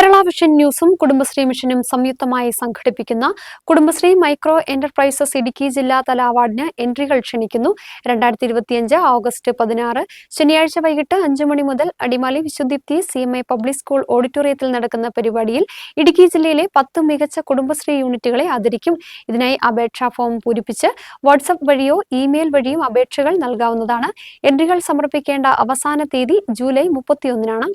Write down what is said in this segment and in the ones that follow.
Kerala vision ന്യൂസും കുടുംബശ്രീ മിഷനും സംയുക്തമായി സംഘടിപ്പിക്കുന്ന കുടുംബശ്രീ മൈക്രോ എന്റർപ്രൈസസ് ഇടുക്കി ജില്ലാതല അവാർഡിന് എൻട്രികൾ ക്ഷണിക്കുന്നു. രണ്ടായിരത്തി ഇരുപത്തിയഞ്ച് ഓഗസ്റ്റ് പതിനാറ് ശനിയാഴ്ച വൈകിട്ട് അഞ്ചു മണി മുതൽ Adimali വിശുദ്ധിപ്തി C M I public school ഓഡിറ്റോറിയത്തിൽ നടക്കുന്ന പരിപാടിയിൽ ഇടുക്കി ജില്ലയിലെ പത്ത് മികച്ച കുടുംബശ്രീ യൂണിറ്റുകളെ ആദരിക്കും. ഇതിനായി അപേക്ഷാ ഫോം പൂരിപ്പിച്ച് വാട്സപ്പ് വഴിയോ ഇമെയിൽ വഴിയോ അപേക്ഷകൾ നൽകാവുന്നതാണ്. എൻട്രികൾ സമർപ്പിക്കേണ്ട അവസാന തീയതി ജൂലൈ മുപ്പത്തിയൊന്നിനാണ്.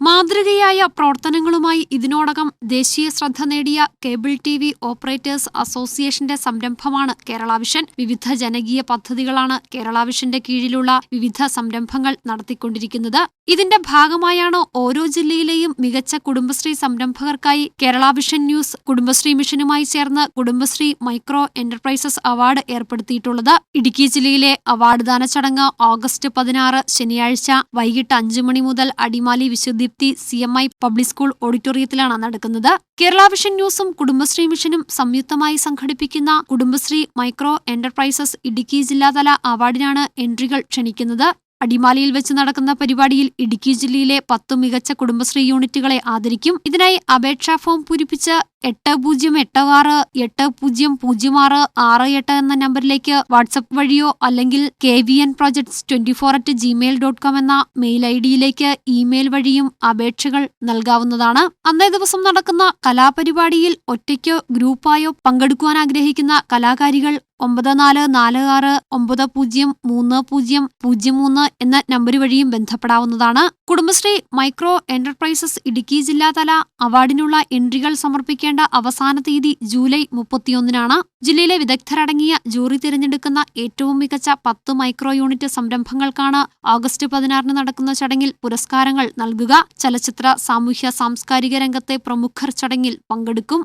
മാതൃകയായ പ്രവർത്തനങ്ങളുമായി ഇതിനോടകം ദേശീയ ശ്രദ്ധ നേടിയ കേബിൾ ടി വി ഓപ്പറേറ്റേഴ്സ് അസോസിയേഷന്റെ സംരംഭമാണ് കേരള വിഷൻ. വിവിധ ജനകീയ പദ്ധതികളാണ് കേരള വിഷന്റെ കീഴിലുള്ള വിവിധ സംരംഭങ്ങൾ നടത്തിക്കൊണ്ടിരിക്കുന്നത്. ഇതിന്റെ ഭാഗമായാണ് ഓരോ ജില്ലയിലെയും മികച്ച കുടുംബശ്രീ സംരംഭകർക്കായി കേരള വിഷൻ ന്യൂസ് കുടുംബശ്രീ മിഷനുമായി ചേർന്ന് കുടുംബശ്രീ മൈക്രോ എന്റർപ്രൈസസ് അവാർഡ് ഏർപ്പെടുത്തിയിട്ടുള്ളത്. ഇടുക്കി ജില്ലയിലെ അവാർഡ് ദാന ചടങ്ങ് ഓഗസ്റ്റ് പതിനാറ് ശനിയാഴ്ച വൈകിട്ട് അഞ്ചു മണി മുതൽ Adimali വിശുദ്ധീപ്തി C M I public school ഓഡിറ്റോറിയത്തിലാണ് നടക്കുന്നത്. കേരള വിഷൻ ന്യൂസും കുടുംബശ്രീ മിഷനും സംയുക്തമായി സംഘടിപ്പിക്കുന്ന കുടുംബശ്രീ മൈക്രോ എന്റർപ്രൈസസ് ഇടുക്കി ജില്ലാതല അവാർഡിനാണ് എൻട്രികൾ ക്ഷണിക്കുന്നത്. അടിമാലിയിൽ വെച്ച് നടക്കുന്ന പരിപാടിയിൽ ഇടുക്കി ജില്ലയിലെ പത്തു മികച്ച കുടുംബശ്രീ യൂണിറ്റുകളെ ആദരിക്കും. ഇതിനായി അപേക്ഷാ ഫോം പൂരിപ്പിച്ച് എട്ട് പൂജ്യം എട്ട് ആറ് എട്ട് പൂജ്യം പൂജ്യം ആറ് ആറ് എട്ട് എന്ന നമ്പറിലേക്ക് വാട്സപ്പ് വഴിയോ അല്ലെങ്കിൽ K V N projects twenty four at Gmail dot com എന്ന മെയിൽ ഐ ഡിയിലേക്ക് ഇമെയിൽ വഴിയും അപേക്ഷകൾ നൽകാവുന്നതാണ്. അന്നേ ദിവസം നടക്കുന്ന കലാപരിപാടിയിൽ ഒറ്റയ്ക്കോ ഗ്രൂപ്പായോ പങ്കെടുക്കുവാൻ ആഗ്രഹിക്കുന്ന കലാകാരികൾ ഒമ്പത് നാല് നാല് ആറ് ഒമ്പത് പൂജ്യം മൂന്ന് പൂജ്യം പൂജ്യം മൂന്ന് എന്ന നമ്പർ വഴിയും ബന്ധപ്പെടാവുന്നതാണ്. കുടുംബശ്രീ മൈക്രോ എന്റർപ്രൈസസ് ഇടുക്കി ജില്ലാതല അവാർഡിനുള്ള എൻട്രികൾ സമർപ്പിക്കേണ്ട അവസാന തീയതി ജൂലൈ മുപ്പത്തിയൊന്നിനാണ്. ജില്ലയിലെ വിദഗ്ധരടങ്ങിയ ജൂറി തിരഞ്ഞെടുക്കുന്ന ഏറ്റവും മികച്ച പത്ത് മൈക്രോ യൂണിറ്റ് സംരംഭങ്ങൾക്കാണ് ഓഗസ്റ്റ് പതിനാറിന് നടക്കുന്ന ചടങ്ങിൽ പുരസ്കാരങ്ങൾ നൽകുക. ചലച്ചിത്ര സാമൂഹ്യ സാംസ്കാരിക രംഗത്തെ പ്രമുഖർ ചടങ്ങിൽ പങ്കെടുക്കും.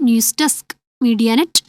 News desk media net.